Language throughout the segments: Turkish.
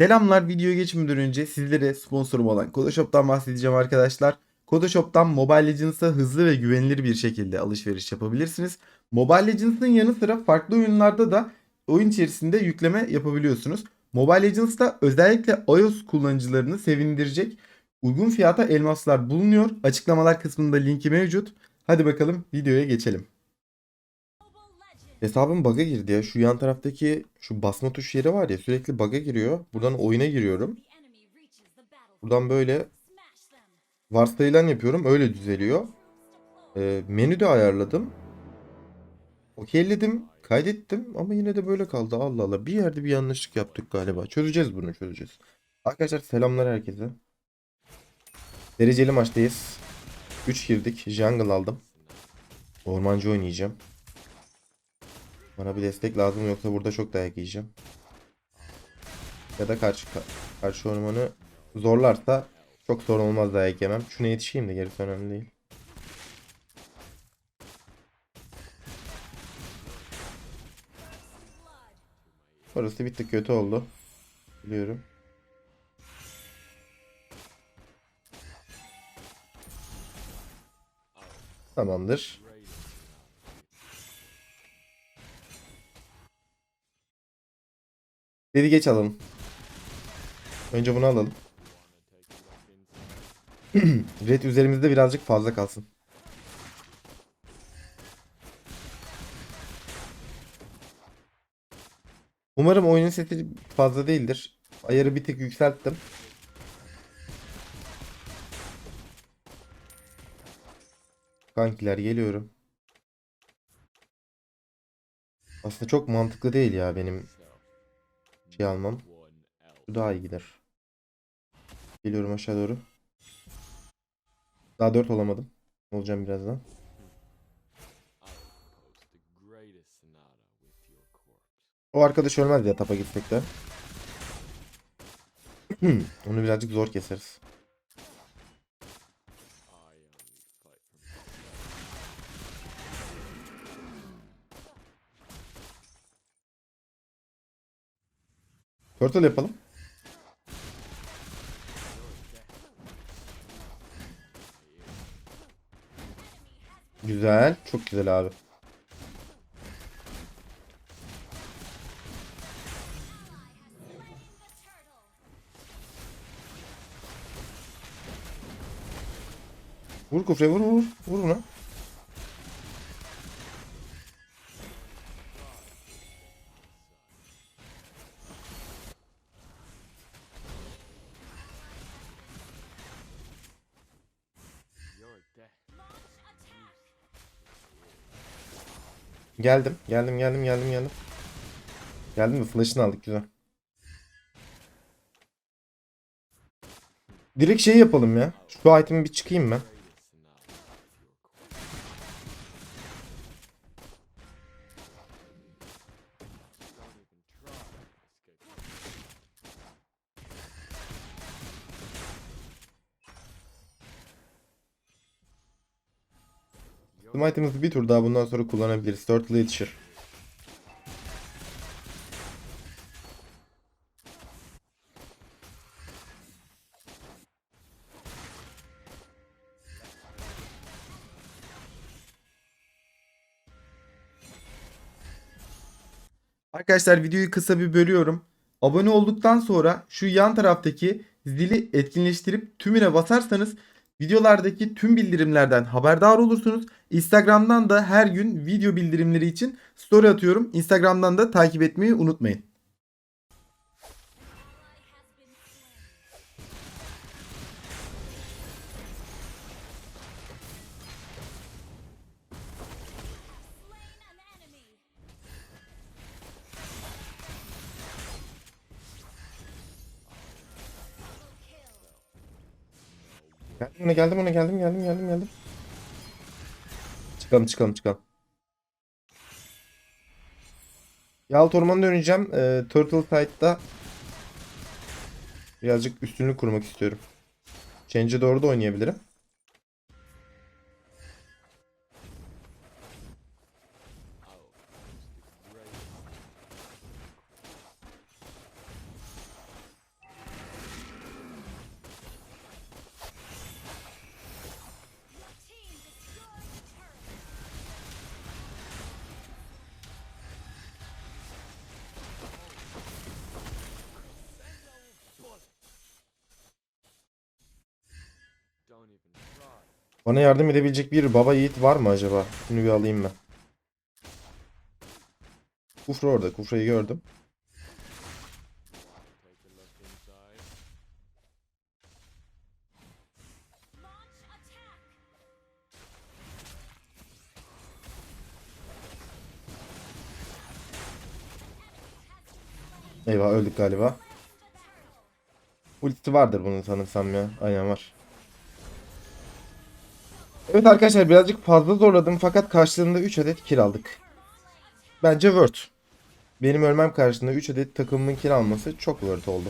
Selamlar videoya geçmeden önce sizlere sponsorum olan Kodoshop'tan bahsedeceğim arkadaşlar. Kodoshop'tan Mobile Legends'a hızlı ve güvenilir bir şekilde alışveriş yapabilirsiniz. Mobile Legends'ın yanı sıra farklı oyunlarda da oyun içerisinde yükleme yapabiliyorsunuz. Mobile Legends'ta özellikle iOS kullanıcılarını sevindirecek uygun fiyata elmaslar bulunuyor. Açıklamalar kısmında linki mevcut. Hadi bakalım videoya geçelim. Hesabım bug'a girdi ya. Şu yan taraftaki şu basma tuş yeri var ya sürekli bug'a giriyor. Buradan oyuna giriyorum. Buradan böyle varsayılan yapıyorum. Öyle düzeliyor. Ee, menüde ayarladım. Okeyledim. Kaydettim ama yine de böyle kaldı. Allah Allah. Bir yerde bir yanlışlık yaptık galiba. Çözeceğiz bunu çözeceğiz. Arkadaşlar selamlar herkese. Dereceli maçtayız. 3 girdik. Jungle aldım. Ormancı oynayacağım. Bana bir destek lazım yoksa burada çok dayak yiyeceğim. Ya da karşı karşı ormanı zorlarsa çok sorun olmaz dayak yemem. Şuna yetişeyim de gerisi önemli değil. Orası bir tık kötü oldu. Biliyorum. Tamamdır. Dedi geç alalım. Önce bunu alalım. Red üzerimizde birazcık fazla kalsın. Umarım oyunun sesi fazla değildir. Ayarı bir tık yükselttim. Kankiler geliyorum. Aslında çok mantıklı değil ya benim şey almam. Bu daha iyi gider. Geliyorum aşağı doğru. Daha 4 olamadım. Olacağım birazdan. O arkadaş ölmez ya tapa gitsek de. Onu birazcık zor keseriz. Turtle yapalım. Güzel. Çok güzel abi. Vur kufre vur vur. Vur buna. Geldim. Geldim geldim geldim geldim. Geldim mi? Flash'ını aldık güzel. Direkt şey yapalım ya. Şu item'i bir çıkayım ben. Tüm item'ımızı bir tur daha bundan sonra kullanabiliriz. Turtle yetişir. Arkadaşlar videoyu kısa bir bölüyorum. Abone olduktan sonra şu yan taraftaki zili etkinleştirip tümüne basarsanız videolardaki tüm bildirimlerden haberdar olursunuz. Instagram'dan da her gün video bildirimleri için story atıyorum. Instagram'dan da takip etmeyi unutmayın. Geldim ona geldim ona geldim geldim geldim geldim. Çıkalım çıkalım çıkalım. Yalt ormanı döneceğim. Ee, Turtle Tide'da birazcık üstünlük kurmak istiyorum. Change'e doğru da oynayabilirim. Bana yardım edebilecek bir baba yiğit var mı acaba? Şunu bir alayım ben. Kufra orada. Kufra'yı gördüm. Eyvah öldük galiba. Ultisi vardır bunun sanırsam ya. Aynen var. Evet arkadaşlar birazcık fazla zorladım fakat karşılığında 3 adet kill aldık. Bence worth. Benim ölmem karşısında 3 adet takımımın kill alması çok worth oldu.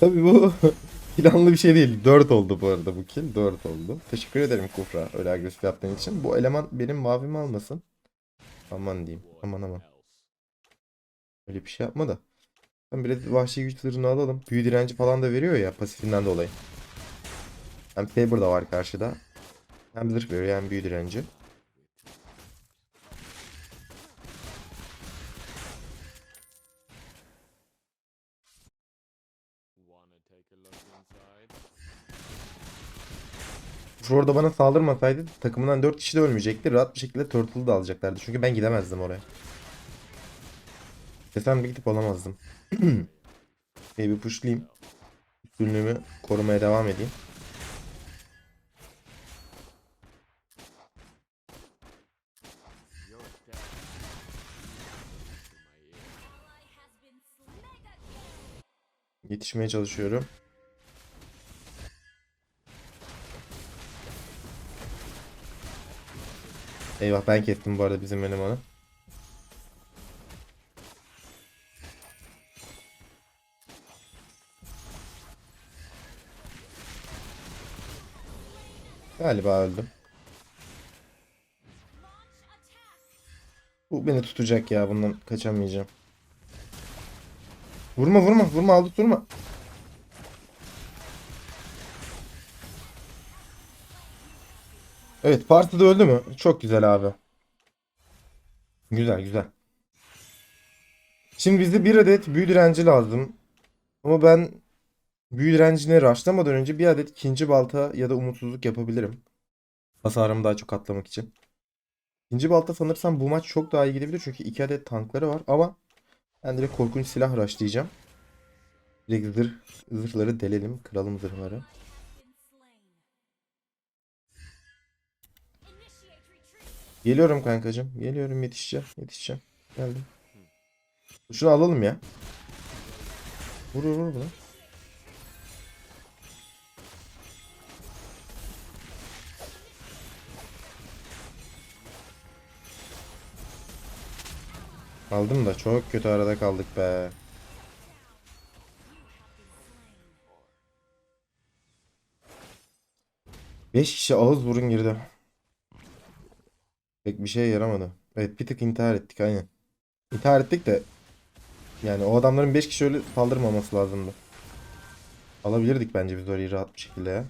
Tabii bu planlı bir şey değil. 4 oldu bu arada bu kill. 4 oldu. Teşekkür ederim Kufra öyle agresif yaptığın için. Bu eleman benim mavimi almasın. Aman diyeyim. Aman aman. Öyle bir şey yapma da. Ben biraz vahşi güç zırhını alalım. Büyü direnci falan da veriyor ya pasifinden dolayı. Hem Saber da var karşıda. Hem zırh veriyor hem büyü direnci. Orada bana saldırmasaydı takımından 4 kişi de ölmeyecekti. Rahat bir şekilde Turtle'ı da alacaklardı. Çünkü ben gidemezdim oraya. Desem bir gidip olamazdım. Bir pushlayayım. Üstünlüğümü korumaya devam edeyim. Yetişmeye çalışıyorum. Eyvah ben kestim bu arada bizim elemanı. Galiba öldüm. Bu beni tutacak ya bundan kaçamayacağım. Vurma vurma vurma aldı durma. Evet partide öldü mü? Çok güzel abi. Güzel güzel. Şimdi bize bir adet büyü direnci lazım. Ama ben büyü direncine rushlamadan önce bir adet ikinci balta ya da umutsuzluk yapabilirim. Hasarımı daha çok atlamak için. İkinci balta sanırsam bu maç çok daha iyi gidebilir çünkü iki adet tankları var ama ben direkt korkunç silah rushlayacağım. Direkt zırh, zırhları delelim, kıralım zırhları. Geliyorum kankacığım. Geliyorum yetişeceğim. Yetişeceğim. Geldim. Şunu alalım ya. Vur vur vur bunu. Aldım da çok kötü arada kaldık be. Beş kişi ağız burun girdi. Pek bir şeye yaramadı. Evet bir tık intihar ettik aynen. İntihar ettik de yani o adamların 5 kişi öyle saldırmaması lazımdı. Alabilirdik bence biz orayı rahat bir şekilde ya.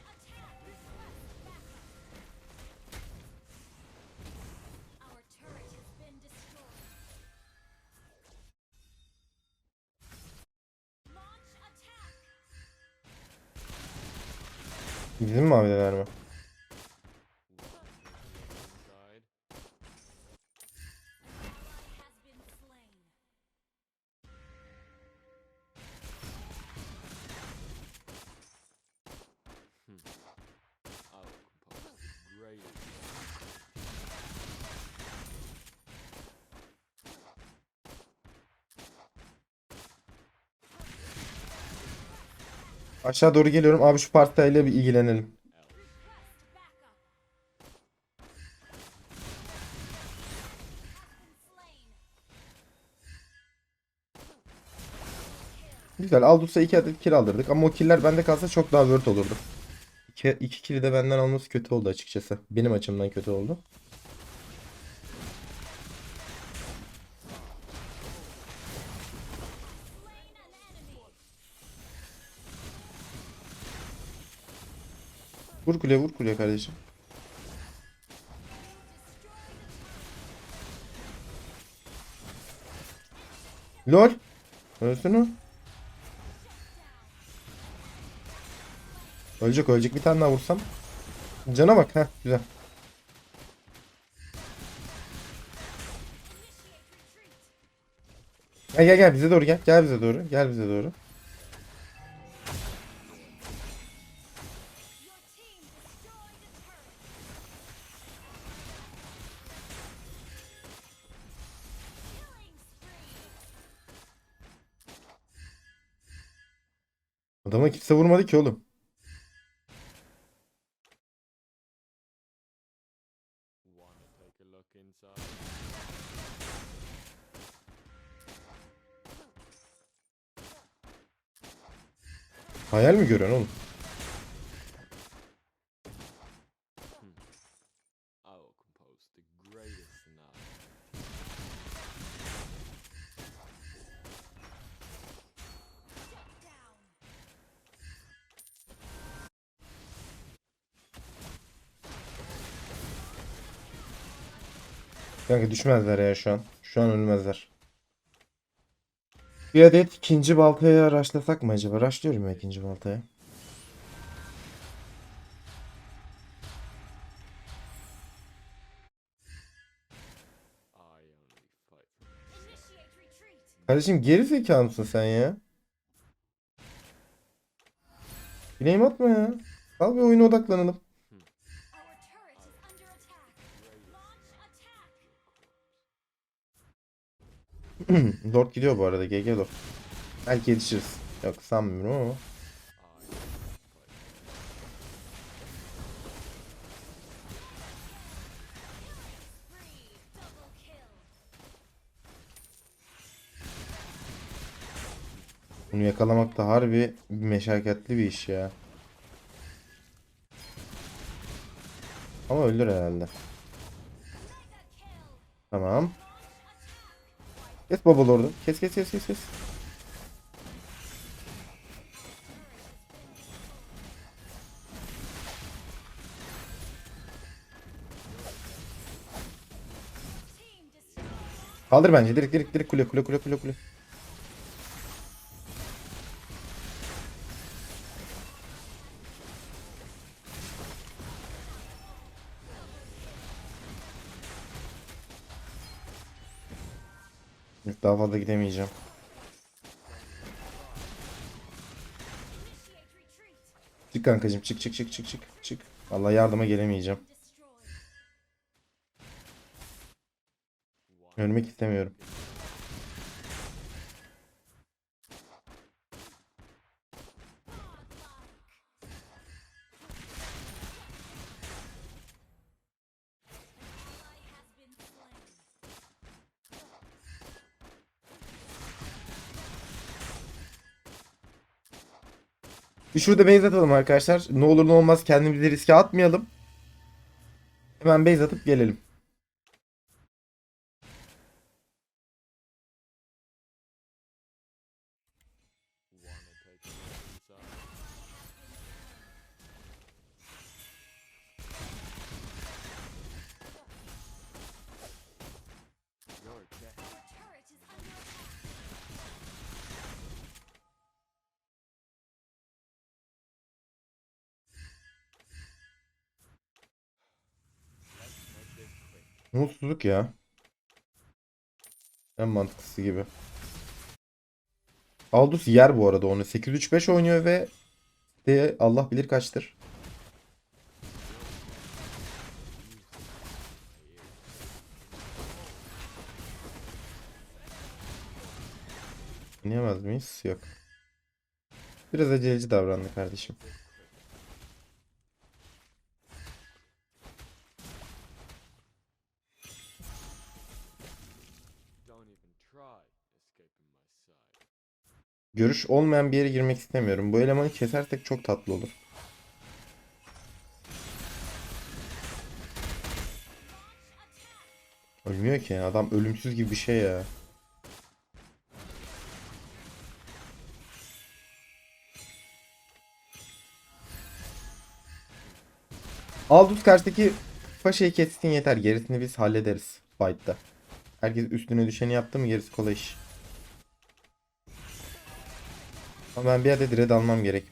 Bizim mavideler mi? Aşağı doğru geliyorum. Abi şu partayla bir ilgilenelim. Güzel. Aldus'a 2 adet kill aldırdık ama o killer bende kalsa çok daha worth olurdu. 2 iki kill'i de benden alması kötü oldu açıkçası. Benim açımdan kötü oldu. Vur kuleye vur kuleye kardeşim. Lol. Ölsün o. Ölecek ölecek bir tane daha vursam. Cana bak ha güzel. Gel gel gel bize doğru gel. Gel bize doğru. Gel bize doğru. Adama kimse vurmadı ki oğlum. Hayal mi görüyorsun oğlum? Kanka düşmezler ya şu an. Şu an ölmezler. Bir adet ikinci baltaya raşlasak mı acaba? Raşlıyorum ya ikinci baltaya. Kardeşim geri zekalı mısın sen ya? Bileyim atma ya. Al bir oyuna odaklanalım. Lord gidiyor bu arada. GG Lord. Belki yetişiriz. Yok sanmıyorum ama. Bunu yakalamak da harbi meşakkatli bir iş ya. Ama öldür herhalde. Tamam. Kes baba Lord'u. Kes kes kes kes kes. Kaldır bence. Direkt direkt direkt kule kule kule kule kule. Daha fazla gidemeyeceğim. Çık kankacım çık çık çık çık çık çık. Allah yardıma gelemeyeceğim. Ölmek istemiyorum. Şurada base atalım arkadaşlar. Ne olur ne olmaz kendimizi riske atmayalım. Hemen base atıp gelelim. Mutsuzluk ya. En mantıklısı gibi. Aldous yer bu arada onu. 8-3-5 oynuyor ve de Allah bilir kaçtır. Oynayamaz mıyız? Yok. Biraz aceleci davrandı kardeşim. Görüş olmayan bir yere girmek istemiyorum. Bu elemanı kesersek çok tatlı olur. Ölmüyor ki. Adam ölümsüz gibi bir şey ya. Aldous karşıdaki paşayı kessin yeter. Gerisini biz hallederiz fight'ta. Herkes üstüne düşeni yaptı mı gerisi kolay iş. Ama ben bir yerde direkt almam gerek.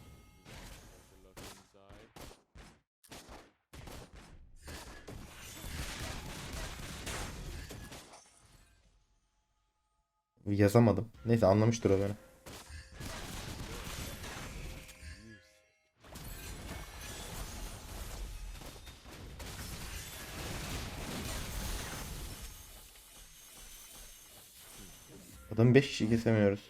Yazamadım. Neyse anlamıştır o beni. Adam 5 kişi kesemiyoruz.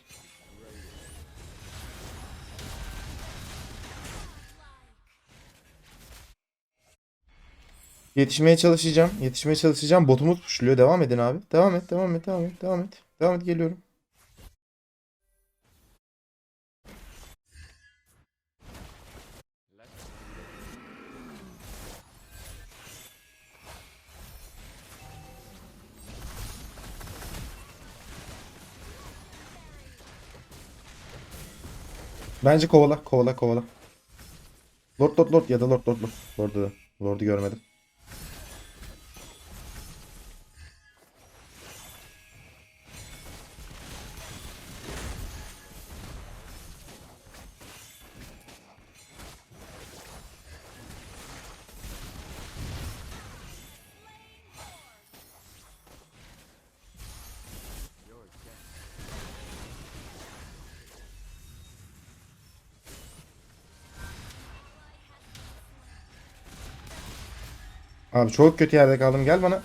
Yetişmeye çalışacağım. Yetişmeye çalışacağım. Botumuz puşluyor. Devam edin abi. Devam et, devam et, devam et, devam et. Devam et geliyorum. Bence kovala, kovala, kovala. Lord, Lord, Lord ya da Lord, Lord, Lord. Lord'u da. Lord'u görmedim. Abi çok kötü yerde kaldım. Gel bana.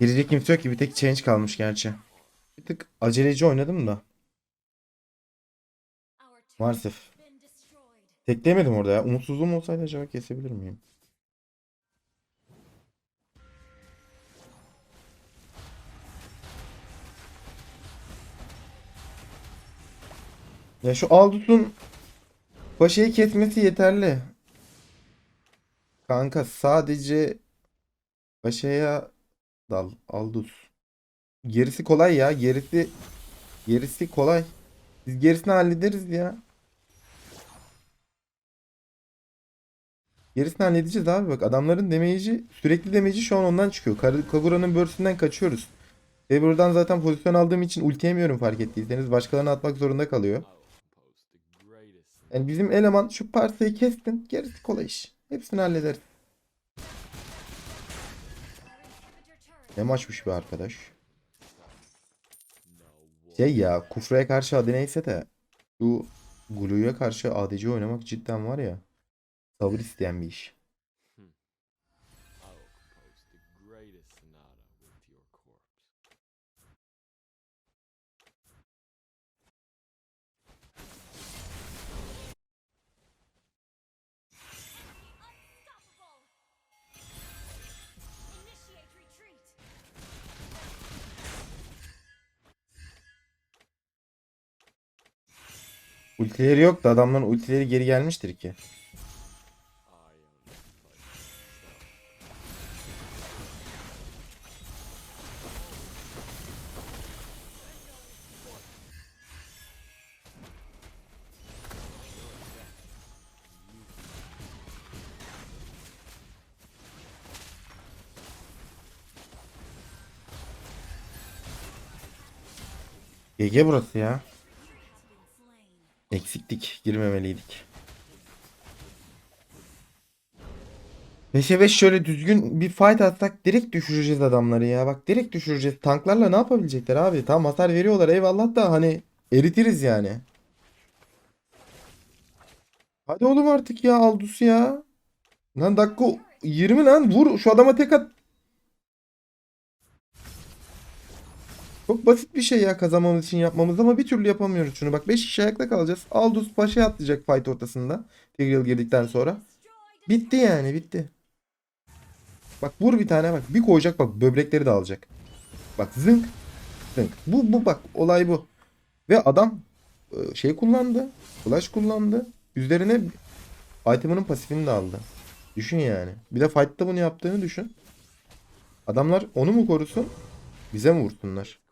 Girecek kimse yok ki. Bir tek change kalmış gerçi. Bir tık aceleci oynadım da. Maalesef. Tekleyemedim orada ya. Umutsuzluğum olsaydı acaba kesebilir miyim? Ya şu Aldus'un Paşa'yı kesmesi yeterli. Kanka sadece Paşa'ya dal Aldus. Gerisi kolay ya. Gerisi gerisi kolay. Biz gerisini hallederiz ya. Gerisini halledeceğiz abi bak adamların damage'i sürekli damage'i şu an ondan çıkıyor. Kagura'nın burst'inden kaçıyoruz. Ve buradan zaten pozisyon aldığım için ultiyemiyorum fark ettiyseniz. Başkalarına atmak zorunda kalıyor. Yani bizim eleman şu parsayı kestin. Gerisi kolay iş. Hepsini hallederiz. Ne maçmış be arkadaş. Şey ya Kufra'ya karşı adı neyse de şu Glu'ya karşı ADC oynamak cidden var ya sabır isteyen bir iş. Ultileri yok da adamların ultileri geri gelmiştir ki. GG burası ya. Eksiktik. Girmemeliydik. 5'e 5 şöyle düzgün bir fight atsak direkt düşüreceğiz adamları ya. Bak direkt düşüreceğiz. Tanklarla ne yapabilecekler abi? Tamam hasar veriyorlar eyvallah da hani eritiriz yani. Hadi oğlum artık ya Aldus ya. Lan dakika 20 lan vur şu adama tek at. Çok basit bir şey ya kazanmamız için yapmamız ama bir türlü yapamıyoruz şunu. Bak 5 kişi ayakta kalacağız. Aldous Paşa'ya atlayacak fight ortasında. Tigreal girdikten sonra. Bitti yani bitti. Bak vur bir tane bak. Bir koyacak bak böbrekleri de alacak. Bak zınk. Zınk. Bu bu bak olay bu. Ve adam e, şey kullandı. Flash kullandı. Üzerine item'ının pasifini de aldı. Düşün yani. Bir de fight'ta bunu yaptığını düşün. Adamlar onu mu korusun? Bize mi vursunlar?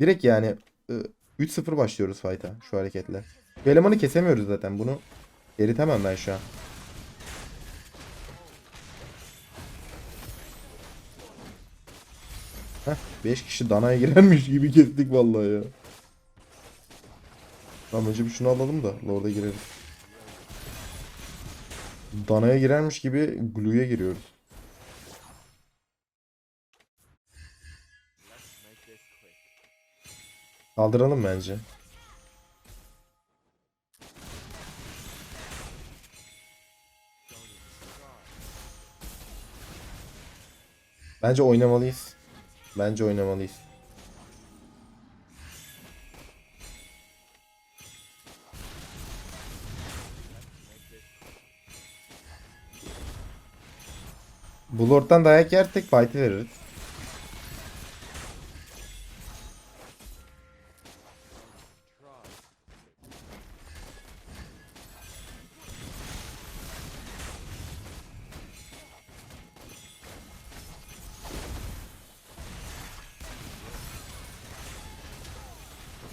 Direkt yani e, 3-0 başlıyoruz fight'a şu hareketle. Bu elemanı kesemiyoruz zaten. Bunu eritemem ben şu an. Heh, 5 kişi danaya girermiş gibi kestik vallahi ya. Tamam önce bir şunu alalım da Lord'a gireriz. Danaya girermiş gibi Glue'ya giriyoruz. Kaldıralım bence. Bence oynamalıyız. Bence oynamalıyız. Bu Lord'dan dayak yersek fight'i veririz.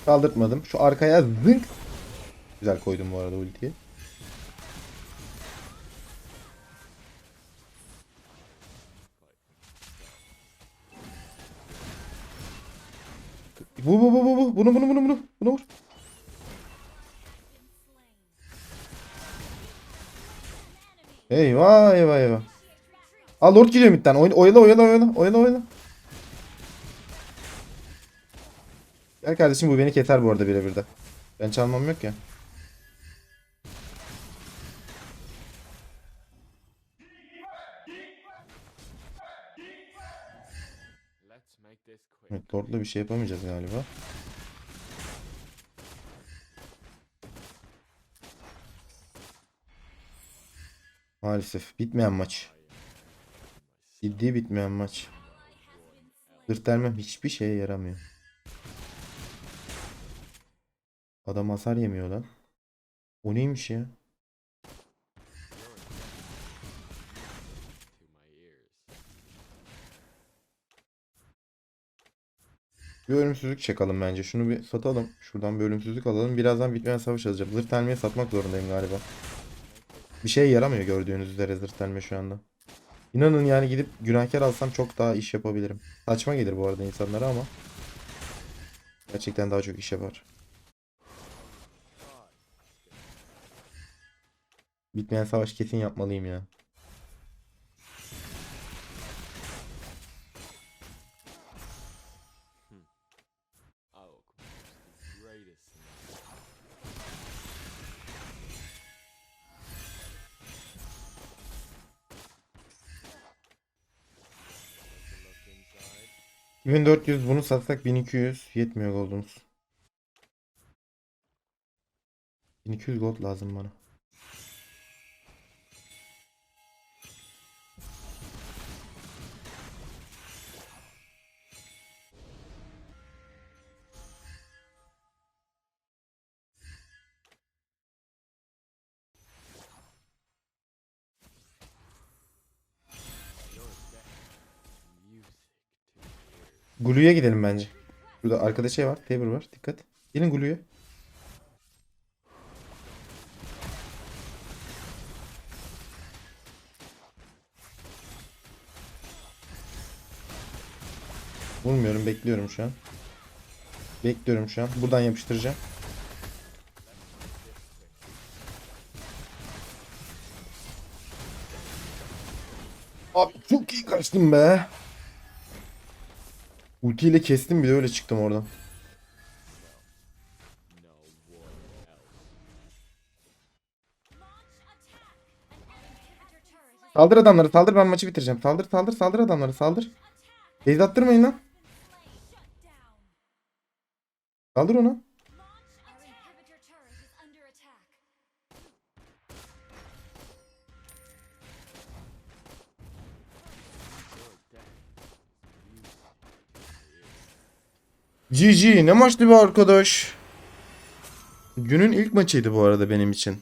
Kaldırtmadım. Şu arkaya zınk. Güzel koydum bu arada ultiyi. Bu bu bu bu bu. Bunu bunu bunu bunu. Bunu vur. Eyvah eyvah eyvah. Aa Lord gidiyor midden. Oy- Oyala oyala oyala. Oyala oyala. Gel kardeşim bu beni keser bu arada birebir de. Ben çalmam yok ya. Evet, Lord'la bir şey yapamayacağız galiba. Maalesef bitmeyen maç. Ciddi bitmeyen maç. Zırhtermem hiçbir şeye yaramıyor. Adam hasar yemiyor lan. O neymiş ya? Bir ölümsüzlük çakalım bence. Şunu bir satalım. Şuradan bir ölümsüzlük alalım. Birazdan bitmeyen savaş alacağım. Zırh telmeyi satmak zorundayım galiba. Bir şeye yaramıyor gördüğünüz üzere zırh telme şu anda. İnanın yani gidip günahkar alsam çok daha iş yapabilirim. Saçma gelir bu arada insanlara ama. Gerçekten daha çok iş yapar. Bitmeyen savaş kesin yapmalıyım ya. I will compose the greatest sonata. Take a look inside. 1400 bunu satsak 1200 yetmiyor goldumuz. 1200 gold lazım bana. Glue'ya gidelim bence. Burada arkada şey var. Tabor var. Dikkat. Gelin Glue'ya. Vurmuyorum. Bekliyorum şu an. Bekliyorum şu an. Buradan yapıştıracağım. Abi çok iyi kaçtım be. Ultiyle kestim bir de öyle çıktım oradan. Saldır adamları saldır ben maçı bitireceğim. Saldır saldır saldır adamları saldır. Beyz attırmayın lan. Saldır onu. GG ne maçtı be arkadaş. Günün ilk maçıydı bu arada benim için.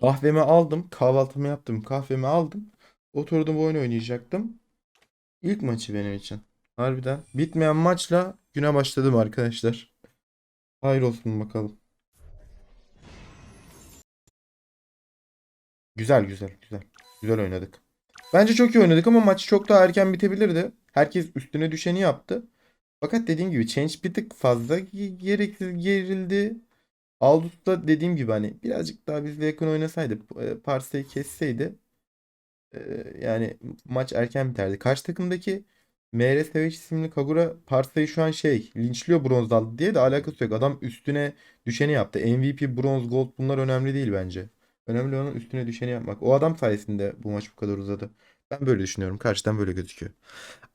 Kahvemi aldım. Kahvaltımı yaptım. Kahvemi aldım. Oturdum oyun oynayacaktım. İlk maçı benim için. Harbiden. Bitmeyen maçla güne başladım arkadaşlar. Hayır olsun bakalım. Güzel güzel güzel. Güzel oynadık. Bence çok iyi oynadık ama maç çok daha erken bitebilirdi. Herkes üstüne düşeni yaptı. Fakat dediğim gibi change bir tık fazla ge- gereksiz gerildi. Aldous da dediğim gibi hani birazcık daha bizle yakın oynasaydı, e, Parsa'yı kesseydi e, yani maç erken biterdi. Karşı takımdaki MR Savage isimli Kagura Parsa'yı şu an şey linçliyor bronz aldı diye de alakası yok. Adam üstüne düşeni yaptı. MVP, bronz, gold bunlar önemli değil bence. Önemli olan üstüne düşeni yapmak. O adam sayesinde bu maç bu kadar uzadı. Ben böyle düşünüyorum. Karşıdan böyle gözüküyor.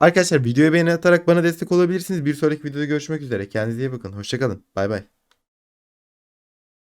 Arkadaşlar videoyu beğeni atarak bana destek olabilirsiniz. Bir sonraki videoda görüşmek üzere. Kendinize iyi bakın. Hoşçakalın. Bay bay.